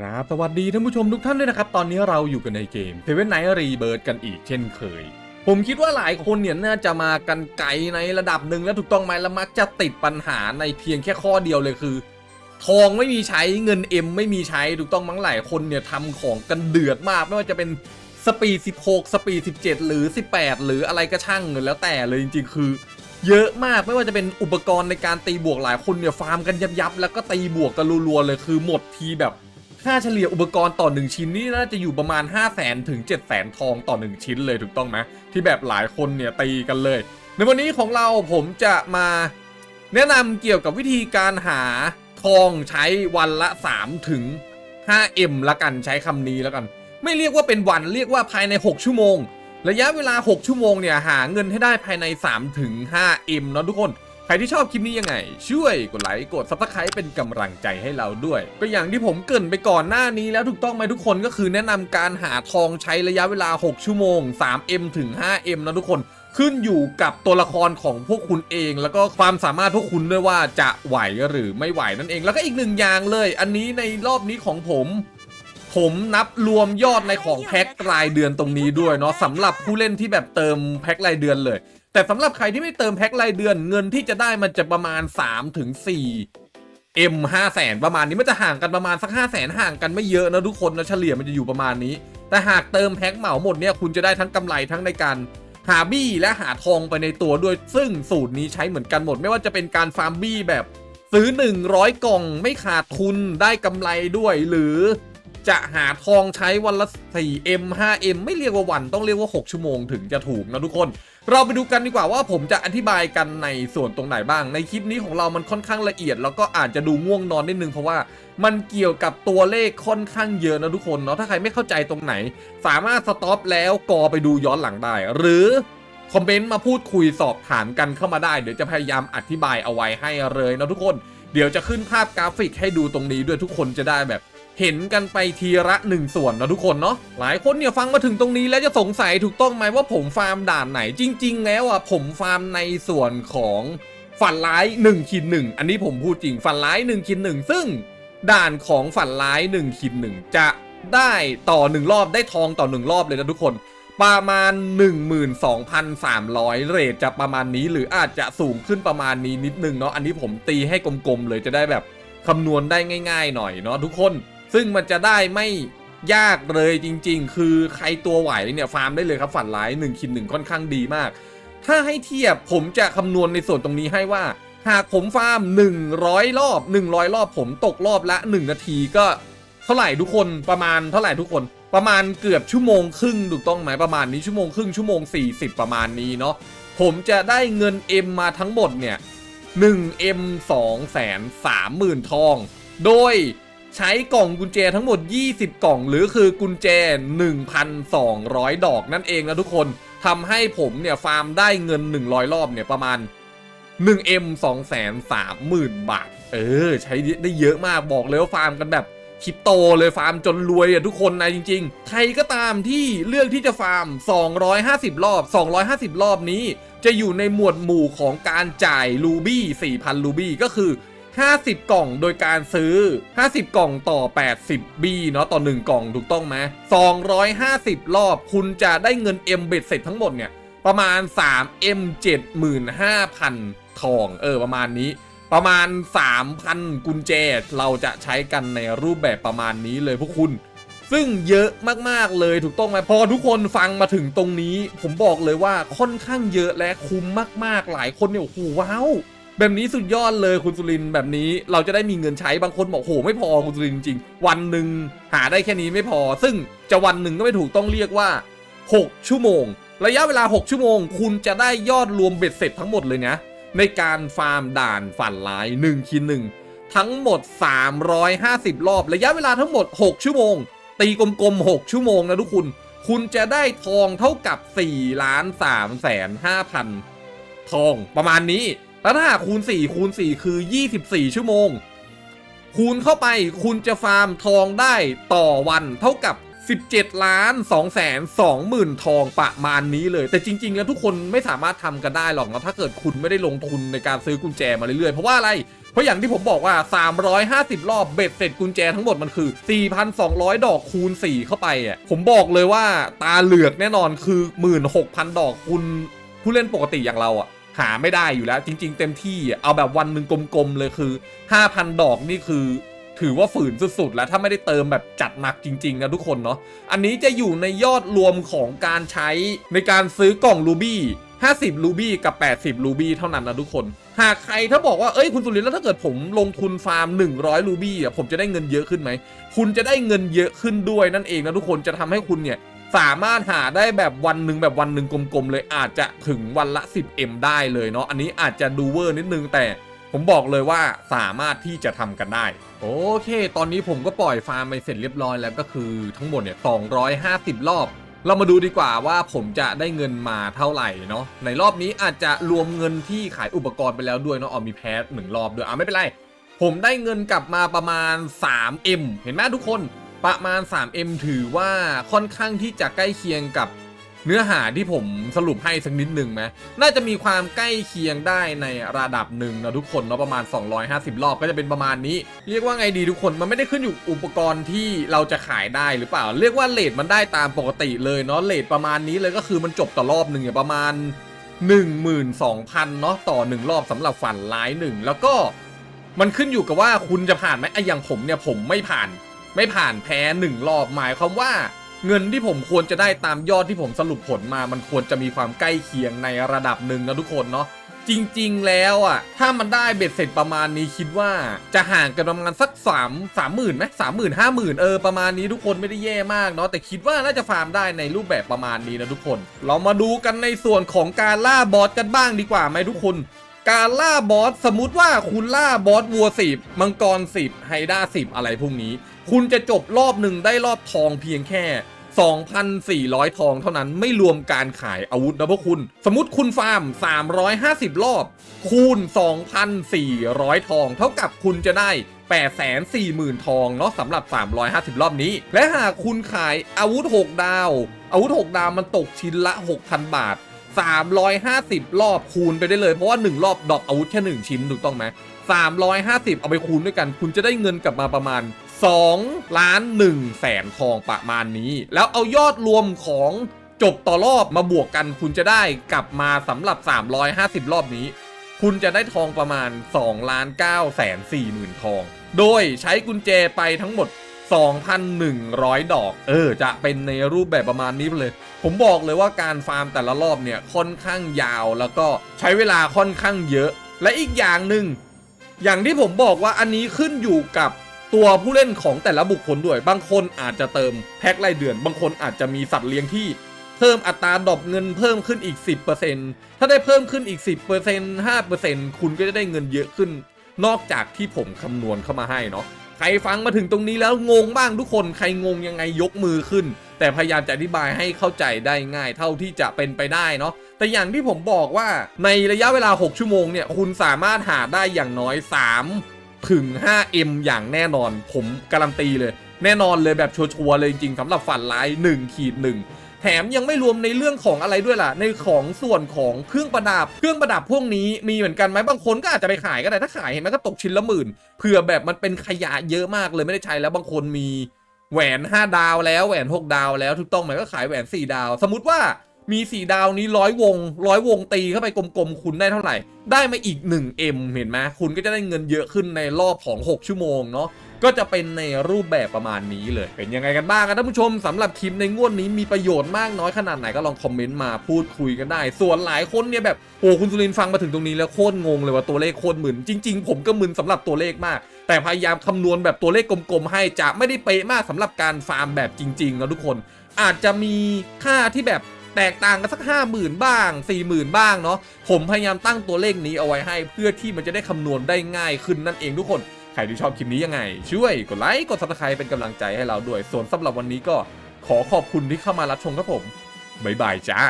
ครับสวัสดีท่านผู้ชมทุกท่านด้วยนะครับ ตอนนี้เราอยู่กันในเกม Seven Night Rebirth กันอีกเช่นเคย ผมคิดว่าหลายคนเนี่ยน่าจะมากันไกลในระดับหนึ่งแล้วถูกต้องไหมแล้วมักจะติดปัญหาในเพียงแค่ข้อเดียวเลยคือ ทองไม่มีใช้เงินเอ็มไม่มีใช้ถูกต้องมั้งหลายคนเนี่ยทำของกันเดือดมากไม่ว่าจะเป็นสปีด16 สปีด17 หรือ 18 หรืออะไรก็ช่างแล้วแต่เลยจริงๆ คือ เยอะมากไม่ว่าจะเป็นอุปกรณ์ในการตีบวกหลายคนเนี่ยฟาร์มกันยับยับๆแล้วก็ตีบวกกันรัวๆเลยคือหมดทีแบบ ค่าเฉลี่ยอุปกรณ์ต่อ 1 ชิ้นนี่น่าจะอยู่ประมาณ 5 0 0แสนถึง 7 0 0แสนทองต่อ 1 ชิ้นเลยถูกต้องไหมที่แบบหลายคนเนี่ยตีกันเลย ในวันนี้ของเราผมจะมาแนะนำเกี่ยวกับวิธีการหาทองใช้วันละ 3 ถึง 5M ละกันใช้คำนี้ล้วกัน ไม่เรียกว่าเป็นวันเรียกว่าภายใน 6 ชั่วโมง ระยะเวลา 6 ชั่วโมงเนี่ยหาเงินให้ได้ภายใน 3 ถึง 5M เนาะทุกคน ครที่ชอบคลิปนี้ยังไง ช่วยกดไลค์กด subscribe เป็นกำลังใจให้เราด้วย ก็อย่างที่ผมเกรินไปก่อนหน้านี้แล้วถูกต้องไหมทุกคนก็คือแนะนำการหาทองใช้ระยะเวลา 6 ชั่วโมง 3M ถึง 5M นะทุกคนขึ้นอยู่กับตัวละครของพวกคุณเอง แล้วก็ความสามารถพวกคุณด้วยว่าจะไหวหรือไม่ไหวนั่นเอง แล้วก็อีกหนึ่งอย่างเลย อันนี้ในรอบนี้ของผม ผมนับรวมยอดในของแพ็ครายเดือนตรงนี้ด้วยเนาะสำหรับผู้เล่นที่แบบเติมแพ็ครายเดือนเลย แต่สำหรับใครที่ไม่เติมแพ็ครายเดือนเงินที่จะได้มันจะประมาณ3ถึง4 M 5แสนประมาณนี้มันจะห่างกันประมาณสัก5แสนห่างกันไม่เยอะนะทุกคนนะเฉลี่ยมันจะอยู่ประมาณนี้ แต่หากเติมแพ็คเหมาหมดเนี่ยคุณจะได้ทั้งกำไรทั้งในการหาบี้และหาทองไปในตัวด้วยซึ่งสูตรนี้ใช้เหมือนกันหมด ไม่ว่าจะเป็นการฟาร์มบี้แบบซื้อ 100 กล่องไม่ขาดทุนได้กำไรด้วยหรือ จะหาทองใช้วันละ 4M 5M ไม่เรียกว่าวันต้องเรียกว่า 6 ชั่วโมงถึงจะถูกนะทุกคน เราไปดูกันดีกว่าว่าผมจะอธิบายกันในส่วนตรงไหนบ้าง ในคลิปนี้ของเรามันค่อนข้างละเอียด แล้วก็อาจจะดูง่วงนอนนิดนึงเพราะว่ามันเกี่ยวกับตัวเลขค่อนข้างเยอะนะทุกคนเนาะถ้าใครไม่เข้าใจตรงไหน สามารถสต็อปแล้วกอไปดูย้อนหลังได้ หรือคอมเมนต์มาพูดคุยสอบถามกันเข้ามาได้ เดี๋ยวจะพยายามอธิบายเอาไว้ให้เลยนะทุกคน เดี๋ยวจะขึ้นภาพกราฟิกให้ดูตรงนี้ด้วยทุกคนจะได้แบบ เห็นกันไปทีละหนึ่งส่วนนะทุกคนเนาะหลายคนเนี่ยฟังมาถึงตรงนี้แล้วจะสงสัยถูกต้องไหมว่าผมฟาร์มด่านไหนจริง ๆ แล้วอะผมฟาร์มในส่วนของฝันร้าย1คิดหนึ่งอันนี้ผมพูดจริงฝันร้าย1คิดหนึ่งซึ่งด่านของฝันร้าย1คิดหนึ่งจะได้ต่อ 1 รอบได้ทองต่อ 1 รอบเลยนะทุกคน ประมาณ 12,300 เรทจะประมาณนี้หรืออาจจะสูงขึ้นประมาณนี้นิดนึงเนาะอันนี้ผมตีให้กลมๆเลยจะได้แบบคำนวณได้ง่าย ๆ หน่อยเนาะทุกคน ซึ่งมันจะได้ไม่ยากเลยจริง ๆ คือใครตัวไหวเนี่ยฟาร์มได้เลยครับฝันร้าย1คิดหนึ่งค่อนข้างดีมาก ถ้าให้เทียบผมจะคำนวณในส่วนตรงนี้ให้ว่า หากผมฟาร์ม 100 รอบ 100 รอบผมตกรอบละ 1 นาทีก็เท่าไหร่ทุกคนประมาณเท่าไหร่ทุกคนประมาณเกือบชั่วโมงครึ่งถูกต้องไหมประมาณนี้ชั่วโมงครึ่งชั่วโมง 40 ประมาณนี้เนาะผมจะได้เงิน M มาทั้งหมดเนี่ย 1M 2แสน3หมื่นทอง โดย ใช้กล่องกุญแจทั้งหมด 20 กล่อง หรือคือกุญแจ 1,200 ดอกนั่นเองนะทุกคนทำให้ผมเนี่ยฟาร์มได้เงิน 100 รอบเนี่ยประมาณ 1M 2แสน3หมื่นบาท เออ ใช้ได้เยอะมากบอกเลยว่าฟาร์มกันแบบคริปโตเลยฟาร์มจนรวยอะทุกคนนะจริง ๆ ใครก็ตามที่เลือกที่จะฟาร์ม 250 รอบ 250 รอบนี้ จะอยู่ในหมวดหมู่ของการจ่ายรูบี้ 4,000 รูบี้ก็คือ 50 กล่องโดยการซื้อ 50 กล่องต่อ 80บีเนาะต่อ 1 กล่องถูกต้องไหม250 รอบคุณจะได้เงิน M เบ็ดเสร็จทั้งหมดเนี่ย ประมาณ 3M 75,000 ทอง เออ ประมาณนี้ ประมาณ 3,000 กุญแจ เราจะใช้กันในรูปแบบประมาณนี้เลยพวกคุณซึ่งเยอะมากๆเลยถูกต้องไหมพอทุกคนฟังมาถึงตรงนี้ ผมบอกเลยว่าค่อนข้างเยอะและคุ้มมากๆหลายคนเนี่ยโอ้โหว้าว แบบนี้สุดยอดเลยคุณสุรินแบบนี้เราจะได้มีเงินใช้บางคนบอกโหไม่พอคุณสุรินจริง วันหนึ่งหาได้แค่นี้ไม่พอ ซึ่งจะวันหนึ่งก็ไม่ถูกต้องเรียกว่า 6 ชั่วโมง ระยะเวลา 6 ชั่วโมง คุณจะได้ยอดรวมเบ็ดเสร็จทั้งหมดเลยนะ ในการฟาร์มด่านฝันร้าย1คินหนึ่งทั้งหมด 350 รอบ ระยะเวลาทั้งหมด 6 ชั่วโมง ตีกลมๆ 6 ชั่วโมงนะทุกคุณคุณจะได้ทองเท่ากับ4ล้าน3แสน5พันทองประมาณนี้ แล้วถ้าหากคูณ 4 คูณ 4 คือ 24 ชั่วโมง คูณเข้าไปคุณจะฟาร์มทองได้ต่อวันเท่ากับ 17 ล้าน2แสน2หมื่นทองประมาณนี้เลย แต่จริง ๆ แล้วทุกคนไม่สามารถทำกันได้หรอกนะถ้าเกิดคุณไม่ได้ลงทุนในการซื้อกุญแจมาเรื่อยๆ เพราะว่าอะไร เพราะอย่างที่ผมบอกว่า 350 รอบเบ็ดเสร็จกุญแจทั้งหมดมันคือ 4,200 ดอกคูณ 4 เข้าไปอะผมบอกเลยว่าตาเหลือกแน่นอนคือ 16,000 ดอกคุณผู้เล่นปกติอย่างเราอะ หาไม่ได้อยู่แล้ว จริง ๆ เต็มที่เอาแบบวันหนึ่งกลมๆเลยคือ 5,000 ดอกนี่คือ ถือว่าฝืนสุดๆ แล้วถ้าไม่ได้เติมแบบจัดหนักจริง ๆ นะทุกคนเนาะอันนี้จะอยู่ในยอดรวมของการใช้ในการซื้อกล่องรูบี้50รูบี้กับ 80รูบี้เท่านั้นนะทุกคน หากใครถ้าบอกว่าเอ้ยคุณสุรินทร์แล้วถ้าเกิดผมลงทุนฟาร์ม 100รูบี้อะผมจะได้เงินเยอะขึ้นไหม คุณจะได้เงินเยอะขึ้นด้วยนั่นเองนะทุกคนจะทำให้คุณเนี่ย สามารถหาได้แบบวันหนึ่งแบบวันหนึ่งกลมๆเลยอาจจะถึงวันละ 10M ได้เลยเนาะอันนี้อาจจะดูเวอร์นิดนึงแต่ผมบอกเลยว่าสามารถที่จะทำกันได้ โอเค ตอนนี้ผมก็ปล่อยฟาร์มไปเสร็จเรียบร้อยแล้วก็คือทั้งหมดเนี่ย 250 รอบ เรามาดูดีกว่าว่าผมจะได้เงินมาเท่าไหร่เนาะ ในรอบนี้อาจจะรวมเงินที่ขายอุปกรณ์ไปแล้วด้วยเนาะ เอามีแพ้หนึ่งรอบด้วย อะไม่เป็นไร ผมได้เงินกลับมาประมาณ 3M เห็นไหมทุกคน ประมาณ 3M ถือว่าค่อนข้างที่จะใกล้เคียงกับเนื้อหาที่ผมสรุปให้สักนิดหนึ่งไหมน่าจะมีความใกล้เคียงได้ในระดับหนึ่งนะทุกคนเนาะประมาณ 250 รอบก็จะเป็นประมาณนี้ เรียกว่าไงดีทุกคนมันไม่ได้ขึ้นอยู่อุปกรณ์ที่เราจะขายได้หรือเปล่า เรียกว่าเลทมันได้ตามปกติเลยเนาะเลทประมาณนี้เลยก็คือมันจบต่อรอบหนึ่งเนี่ยประมาณ 12,000เนาะต่อหนึ่งรอบสำหรับฝันร้ายหนึ่งแล้วก็มันขึ้นอยู่กับว่าคุณจะผ่านไหมไอ้อย่างผมเนี่ยผมไม่ผ่าน ไม่ผ่านแพ้หนึ่งรอบหมายความว่าเงินที่ผมควรจะได้ตามยอดที่ผมสรุปผลมา มันควรจะมีความใกล้เคียงในระดับหนึ่งนะทุกคนเนาะจริงๆ แล้วอะ ถ้ามันได้เบ็ดเสร็จประมาณนี้คิดว่าจะห่างกันประมาณสักสามสามหมื่นไหมสามหมื่นห้าหมื่นเออประมาณนี้ทุกคนไม่ได้แย่มากเนาะแต่คิดว่าน่าจะฟาร์มได้ในรูปแบบประมาณนี้นะทุกคน เรามาดูกันในส่วนของการล่าบอสกันบ้างดีกว่าไหมทุกคน การล่าบอสสมมุติว่าคุณล่าบอสวัวสิบมังกรสิบไฮด้าสิบอะไรพวกนี้ คุณจะจบรอบหนึ่งได้รอบทองเพียงแค่ 2,400 ทองเท่านั้นไม่รวมการขายอาวุธนะพวกคุณ สมมติคุณฟาร์ม 350 รอบ คูณ 2,400 ทอง เท่ากับคุณจะได้840,000 ทองเนาะสำหรับ 350 รอบนี้ และหากคุณขายอาวุธ 6 ดาว อาวุธ 6 ดาวมันตกชิ้นละ 6,000 บาท 350 รอบคูณไปได้เลย เพราะว่า 1 รอบดรอปอาวุธแค่ 1 ชิ้นถูกต้องไหม350 เอาไปคูณด้วยกัน คุณจะได้เงินกลับมาประมาณ2ล้าน1แสนทองประมาณนี้ แล้วเอายอดรวมของจบต่อรอบมาบวกกัน คุณจะได้กลับมาสำหรับ 350 รอบนี้ คุณจะได้ทองประมาณ2ล้าน9แสน4หมื่นทอง โดยใช้กุญแจไปทั้งหมด 2,100 ดอก เออ จะเป็นในรูปแบบประมาณนี้ไปเลย ผมบอกเลยว่าการฟาร์มแต่ละรอบเนี่ยค่อนข้างยาวแล้วก็ใช้เวลาค่อนข้างเยอะ และอีกอย่างหนึ่งอย่างที่ผมบอกว่าอันนี้ขึ้นอยู่กับตัวผู้เล่นของแต่ละบุคคลด้วย บางคนอาจจะเติมแพ็ครายเดือน บางคนอาจจะมีสัตว์เลี้ยงที่เพิ่มอัตราดรอปเงินเพิ่มขึ้นอีก 10%ถ้าได้เพิ่มขึ้นอีก 10% 5%คุณก็จะได้เงินเยอะขึ้น นอกจากที่ผมคำนวณเข้ามาให้เนาะ ใครฟังมาถึงตรงนี้แล้วงงบ้างทุกคนใครงงยังไงยกมือขึ้น แต่พยายามจะอธิบายให้เข้าใจได้ง่ายเท่าที่จะเป็นไปได้เนาะแต่อย่างที่ผมบอกว่าในระยะเวลา 6 ชั่วโมงเนี่ยคุณสามารถหาได้อย่างน้อย 3 ถึง 5M อย่างแน่นอน ผมการันตีเลย แน่นอนเลยแบบชัวร์ๆเลยจริงๆสำหรับฝันร้าย1ขีด1 แถมยังไม่รวมในเรื่องของอะไรด้วยล่ะ ในของส่วนของเครื่องประดับ เครื่องประดับพวกนี้มีเหมือนกันไหมบางคนก็อาจจะไปขายก็ได้ถ้าขายเห็นไหมก็ตกชิ้นละหมื่นเผื่อแบบมันเป็นขยะเยอะมากเลยไม่ได้ใช้แล้วบางคนมีแหวน 5 ดาวแล้วแหวน 6 ดาวแล้วถูกต้องไหมก็ขายแหวน 4 ดาว สมมติว่า มี4ดาวนี้ร้อยวงร้อยวงตีเข้าไปกลมๆ คุณได้เท่าไหร่ ได้มาอีก 1M เห็นไหมคุณก็จะได้เงินเยอะขึ้นในรอบของ 6 ชั่วโมงเนาะก็จะเป็นในรูปแบบประมาณนี้เลย เป็นยังไงกันบ้างครับท่านผู้ชมสำหรับคลิปในงวดนี้มีประโยชน์มากน้อยขนาดไหนก็ลองคอมเมนต์มาพูดคุยกันได้ ส่วนหลายคนเนี่ยแบบโอ้คุณสุรินฟังมาถึงตรงนี้แล้วโคตรงงเลยว่าตัวเลขโคตรหมึนจริง ๆ ผมก็มึนสำหรับตัวเลขมาก แต่พยายามคำนวณแบบตัวเลขกลมๆ ให้จะไม่ได้เป๊ะมากสำหรับการฟาร์มแบบจริงๆนะทุกคน อาจจะมีค่าที่แบบ แตกต่างกันสัก 5 0,000 บ้าง 40,000 บ้างเนาะผมพยายามตั้งตัวเลขนี้เอาไว้ให้ เพื่อที่มันจะได้คำนวณได้ง่ายขึ้นนั่นเองทุกคน ใครที่ชอบคลิปนี้ยังไง ช่วยกดไลค์กดซับสไครป์เป็นกำลังใจให้เราด้วยส่วนสำหรับวันนี้ก็ขอขอบคุณที่เข้ามารับชมครับผมบ๊ายบายจ้า